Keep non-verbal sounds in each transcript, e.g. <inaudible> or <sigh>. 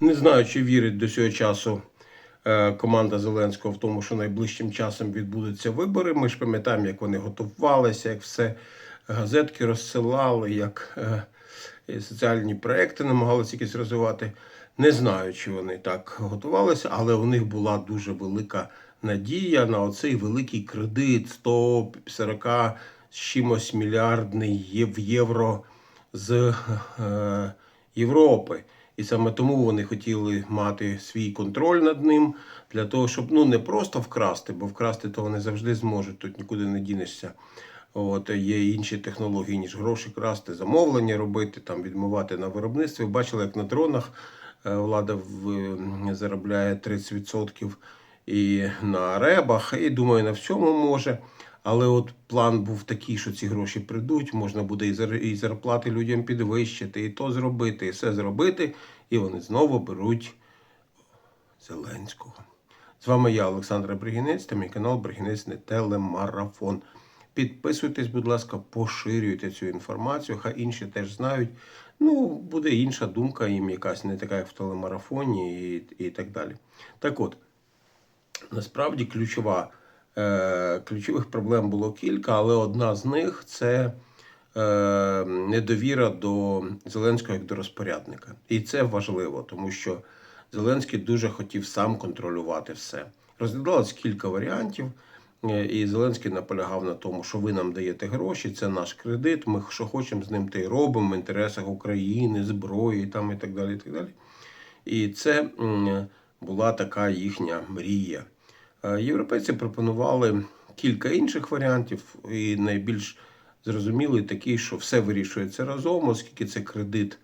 Не знаю, чи вірить до цього часу е, команда Зеленського в тому, що найближчим часом відбудуться вибори. Ми ж пам'ятаємо, як вони готувалися, як все газетки розсилали, як е, соціальні проекти намагалися якісь розвивати. Не знаю, чи вони так готувалися, але у них була дуже велика надія на оцей великий кредит 140 з чимось мільярдний в євро з е, Європи. І саме тому вони хотіли мати свій контроль над ним для того, щоб ну не просто вкрасти, бо вкрасти то вони завжди зможуть, тут нікуди не дінешся. От є інші технології, ніж гроші красти, замовлення робити, там відмивати на виробництві. Бачили, як на дронах е, влада в- заробляє 30% і на ребах, і думаю, на всьому може. Але от план був такий, що ці гроші прийдуть, можна буде і зарплати людям підвищити, і то зробити, і все зробити. І вони знову беруть Зеленського. З вами я, Олександр Бригінець, та мій канал Бригінець не телемарафон. Підписуйтесь, будь ласка, поширюйте цю інформацію, хай інші теж знають. Ну, буде інша думка, їм якась не така, як в телемарафоні, і, і так далі. Так от, насправді ключова, ключових проблем було кілька, але одна з них це е, недовіра до Зеленського як до розпорядника. І це важливо, тому що Зеленський дуже хотів сам контролювати все. Розглядалось кілька варіантів, е, і Зеленський наполягав на тому, що ви нам даєте гроші, це наш кредит. Ми що хочемо з ним, те й робимо в інтересах України, зброї там і так далі. І так далі. І це була така їхня мрія. Е, Європейці пропонували кілька інших варіантів, і найбільш зрозумілий такий, що все вирішується разом, оскільки це кредит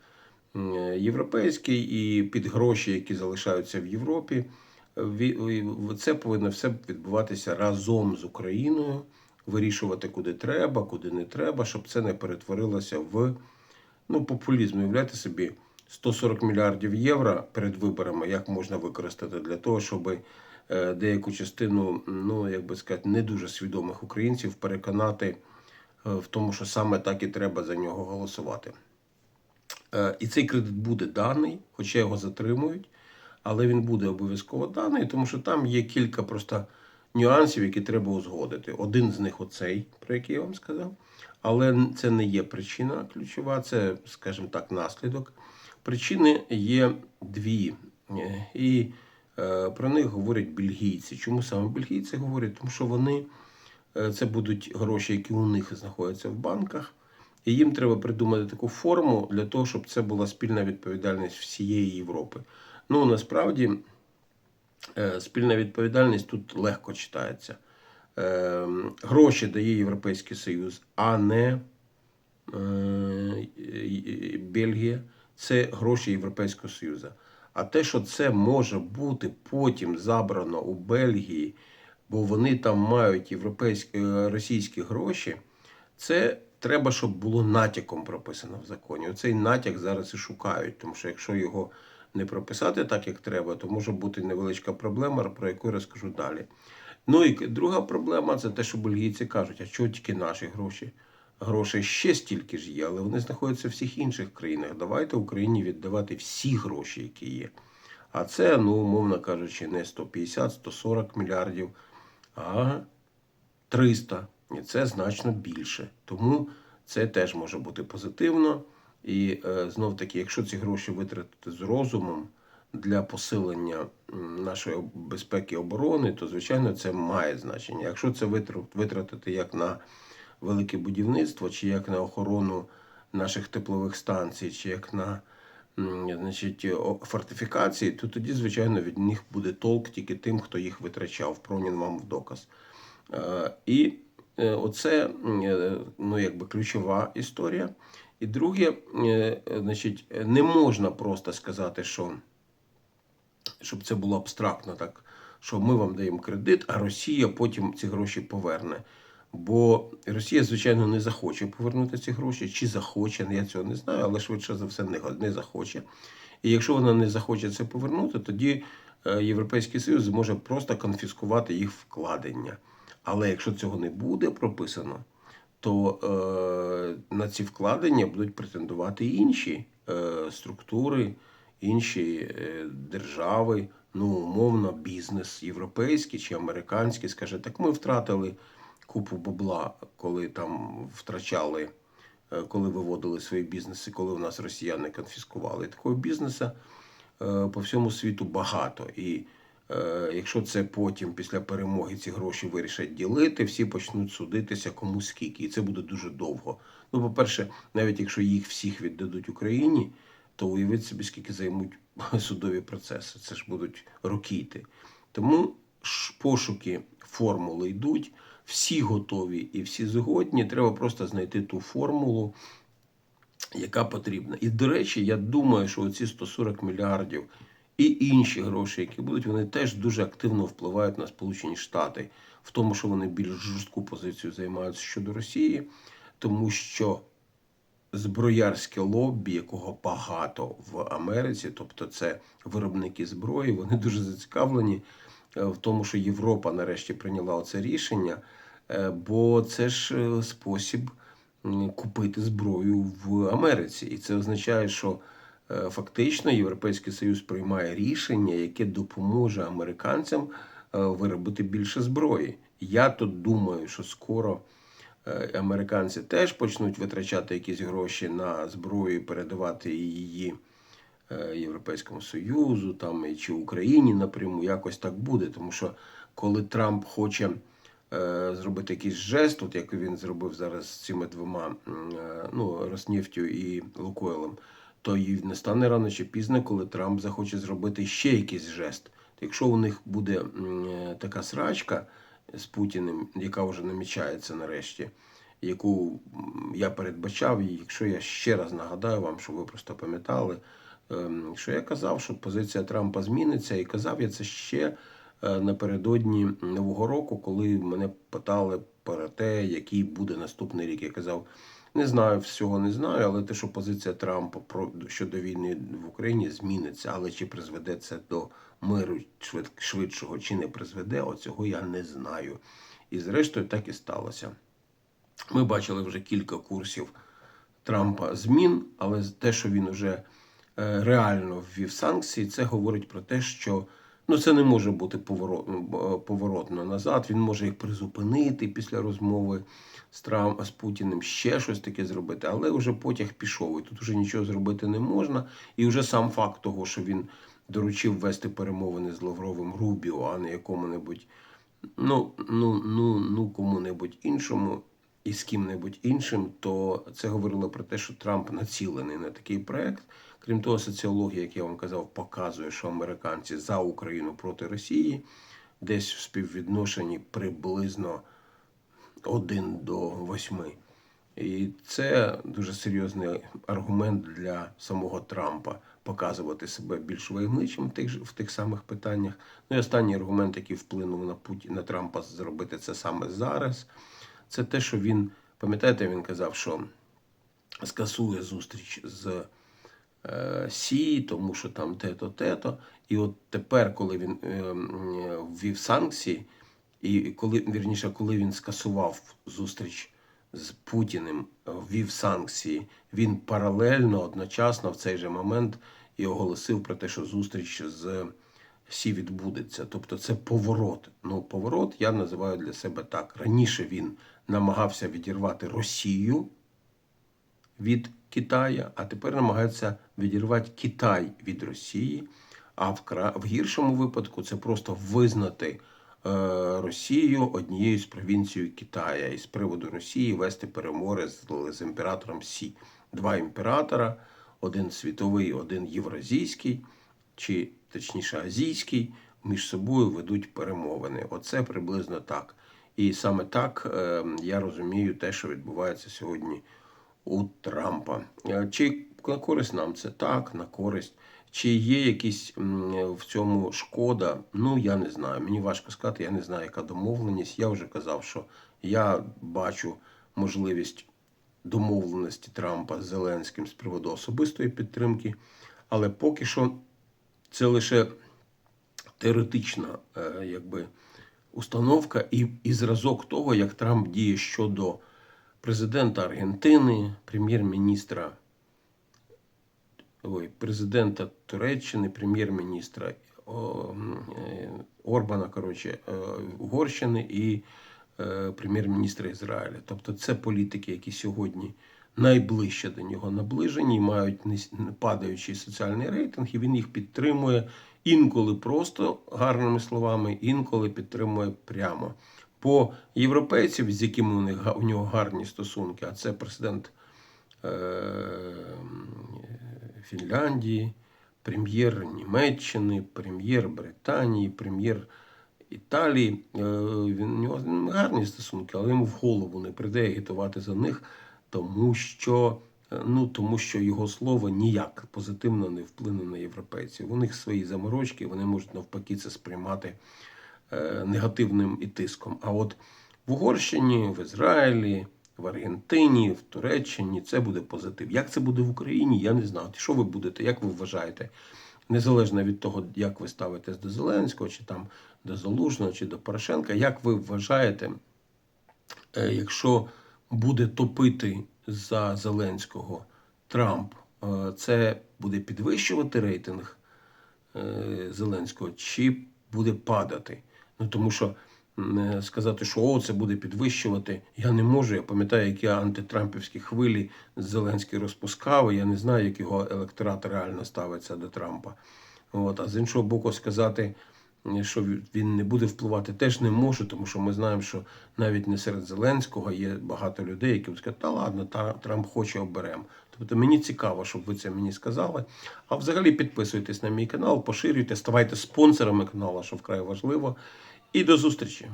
європейський і під гроші, які залишаються в Європі. е, Це повинно все відбуватися разом з Україною, вирішувати куди треба, куди не треба, щоб це не перетворилося в ну, популізм. Уявляєте собі 140 мільярдів євро перед виборами, як можна використати для того, щоб е, деяку частину, ну як би сказати, не дуже свідомих українців переконати е, в тому, що саме так і треба за нього голосувати. Е, І цей кредит буде даний, хоча його затримують, але він буде обов'язково даний, тому що там є кілька просто нюансів, які треба узгодити. Один з них оцей, про який я вам сказав. Але це не є причина ключова, це, скажімо так, наслідок. Причини є дві. Е, І е, про них говорять бельгійці. Чому саме бельгійці говорять? Тому що вони е, це будуть гроші, які у них знаходяться в банках. І їм треба придумати таку форму для того, щоб це була спільна відповідальність всієї Європи. Ну насправді е, спільна відповідальність тут легко читається. Е, Гроші дає Європейський Союз, а не е, е, Бельгія. Це гроші Європейського Союзу. А те, що це може бути потім забрано у Бельгії, бо вони там мають європейські е, російські гроші, це треба, щоб було натяком прописано в законі. Оцей натяк зараз і шукають, тому що якщо його не прописати так, як треба, то може бути невеличка проблема, про яку я розкажу далі. Ну і друга проблема це те, що бельгійці кажуть, а чого тільки наші гроші? Грошей ще стільки ж є, але вони знаходяться в всіх інших країнах. Давайте Україні віддавати всі гроші, які є. А це, ну, умовно кажучи, не 150-140 мільярдів, а 300. І це значно більше. Тому це теж може бути позитивно. І е, знов таки, якщо ці гроші витратити з розумом для посилення нашої безпеки і оборони, то звичайно це має значення. Якщо це витратити як на велике будівництво, чи як на охорону наших теплових станцій, чи як на значить, фортифікації, то тоді, звичайно, від них буде толк тільки тим, хто їх витрачав. Пронін вам в доказ. Е, І е, оце е, ну, якби ключова історія. І друге, значить, не можна просто сказати, що щоб це було абстрактно, так що ми вам даємо кредит, а Росія потім ці гроші поверне. Бо Росія, звичайно, не захоче повернути ці гроші, чи захоче, я цього не знаю, але швидше за все не, не захоче. І якщо вона не захоче це повернути, тоді е, Європейський Союз зможе просто конфіскувати їх вкладення. Але якщо цього не буде прописано, то е, на ці вкладення будуть претендувати інші е, структури інші е, держави, ну, умовно, бізнес європейський чи американський, скаже, так ми втратили купу бабла, коли там втрачали, е, коли виводили свої бізнеси, коли у нас росіяни конфіскували. Такого бізнесу е, по всьому світу багато. І е, якщо це потім, після перемоги, ці гроші вирішать ділити, всі почнуть судитися кому скільки. І це буде дуже довго. Ну, по-перше, навіть якщо їх всіх віддадуть Україні, то уявіть собі, скільки займуть <laughs> судові процеси. Це ж будуть роки йти. Тому пошуки формули йдуть, всі готові і всі згодні. Треба просто знайти ту формулу, яка потрібна. І, до речі, я думаю, що оці 140 мільярдів і інші гроші, які будуть, вони теж дуже активно впливають на Сполучені Штати в тому, що вони більш жорстку позицію займають щодо Росії, тому що зброярське лобі, якого багато в Америці, тобто це виробники зброї, вони дуже зацікавлені в тому, що Європа нарешті прийняла це рішення, е, бо це ж е, спосіб купити зброю в Америці. І це означає, що е, фактично Європейський Союз приймає рішення, яке допоможе американцям е, виробити більше зброї. Я тут думаю, що скоро е, американці теж почнуть витрачати якісь гроші на зброю, передавати її е, Європейському Союзу там чи Україні напряму, якось так буде. Тому що коли Трамп хоче е, зробити якийсь жест, от як він зробив зараз з цими двома е, ну, Роснефтю і Лукойлом, то і не стане рано чи пізно, коли Трамп захоче зробити ще якийсь жест. Якщо у них буде е, така срачка з Путіним, яка вже намічається нарешті, яку я передбачав, і якщо я ще раз нагадаю вам, щоб ви просто пам'ятали, що я казав, що позиція Трампа зміниться, і казав я це ще е, напередодні Нового року, коли мене питали про те, який буде наступний рік. Я казав, не знаю, всього не знаю, але те, що позиція Трампа про щодо війни в Україні зміниться, але чи призведе це до миру швидшого, чи не призведе, оцього я не знаю. І зрештою так і сталося. Ми бачили вже кілька курсів Трампа змін, але те, що він вже реально ввів санкції, це говорить про те, що ну, це не може бути поворот, е, поворотно назад. Він може їх призупинити після розмови з Трамп, з Путіним, ще щось таке зробити, але вже потяг пішов. І тут вже нічого зробити не можна. І вже сам факт того, що він доручив вести перемовини з Лавровим Рубіо, а не якому-небудь ну, ну, ну, ну кому-небудь іншому і з ким-небудь іншим, то це говорило про те, що Трамп націлений на такий проект. Крім того, соціологія, як я вам казав, показує, що американці за Україну проти Росії десь в співвідношенні приблизно 1 до 8. І це дуже серйозний аргумент для самого Трампа показувати себе більш воєнничим в тих, в тих самих питаннях. Ну і останній аргумент, який вплинув на Путі, на Трампа зробити це саме зараз, це те, що він, пам'ятаєте, він казав, що скасує зустріч з е, Сі, тому що там те-то, те-то. І от тепер, коли він е, ввів санкції, і коли вірніше, коли він скасував зустріч з Путіним, е, ввів санкції, він паралельно одночасно в цей же момент і оголосив про те, що зустріч з Сі відбудеться. Тобто це поворот. Ну, поворот я називаю для себе так. Раніше він намагався відірвати Росію від Китая, а тепер намагається відірвати Китай від Росії. А в, кра... в гіршому випадку це просто визнати е, Росію однією з провінцією Китая і з приводу Росії вести перемовини з, з імператором Сі. Два імператора, один світовий, один євразійський, чи точніше азійський, між собою ведуть перемовини. Оце приблизно так. І саме так е, я розумію те, що відбувається сьогодні у Трампа. Е, Чи на користь нам це так, на користь. Чи є якісь в цьому шкода? Ну я не знаю. Мені важко сказати, я не знаю, яка домовленість. Я вже казав, що я бачу можливість домовленості Трампа з Зеленським з приводу особистої підтримки, але поки що це лише теоретична е, якби, установка і, і зразок того, як Трамп діє щодо президента Аргентини, прем'єр-міністра ой, президента Туреччини, прем'єр-міністра е, Орбана, коротше, е, Угорщини і е, прем'єр-міністра Ізраїля. Тобто це політики, які сьогодні найближче до нього наближені, мають падаючий соціальний рейтинг, і він їх підтримує інколи просто гарними словами, інколи підтримує прямо. Бо європейців, з якими у, них, у нього гарні стосунки, а це президент е, Фінляндії, прем'єр Німеччини, прем'єр Британії, прем'єр Італії. Е, Він у нього гарні стосунки, але йому в голову не прийде агітувати за них, тому що, ну, тому що його слово ніяк позитивно не вплине на європейців. У них свої заморочки, вони можуть навпаки це сприймати е, негативним і тиском. А от в Угорщині, в Ізраїлі, в Аргентині, в Туреччині це буде позитив. Як це буде в Україні, я не знаю. Що ви будете, як ви вважаєте? Незалежно від того, як ви ставитесь до Зеленського, чи там до Залужного, чи до Порошенка, як ви вважаєте, е, якщо буде топити за Зеленського Трамп, е, це буде підвищувати рейтинг е, Зеленського, чи буде падати? Ну тому що е, сказати, що о, це буде підвищувати, я не можу. Я пам'ятаю, які антитрампівські хвилі Зеленський розпускав. Я не знаю, як його електорат реально ставиться до Трампа. От, а з іншого боку, сказати, що він не буде впливати, теж не можу, тому що ми знаємо, що навіть не серед Зеленського є багато людей, які сказати, та ладно, та, Трамп хоче оберемо. Тобто мені цікаво, щоб ви це мені сказали. А взагалі підписуйтесь на мій канал, поширюйте, ставайте спонсорами каналу, що вкрай важливо. І до зустрічі!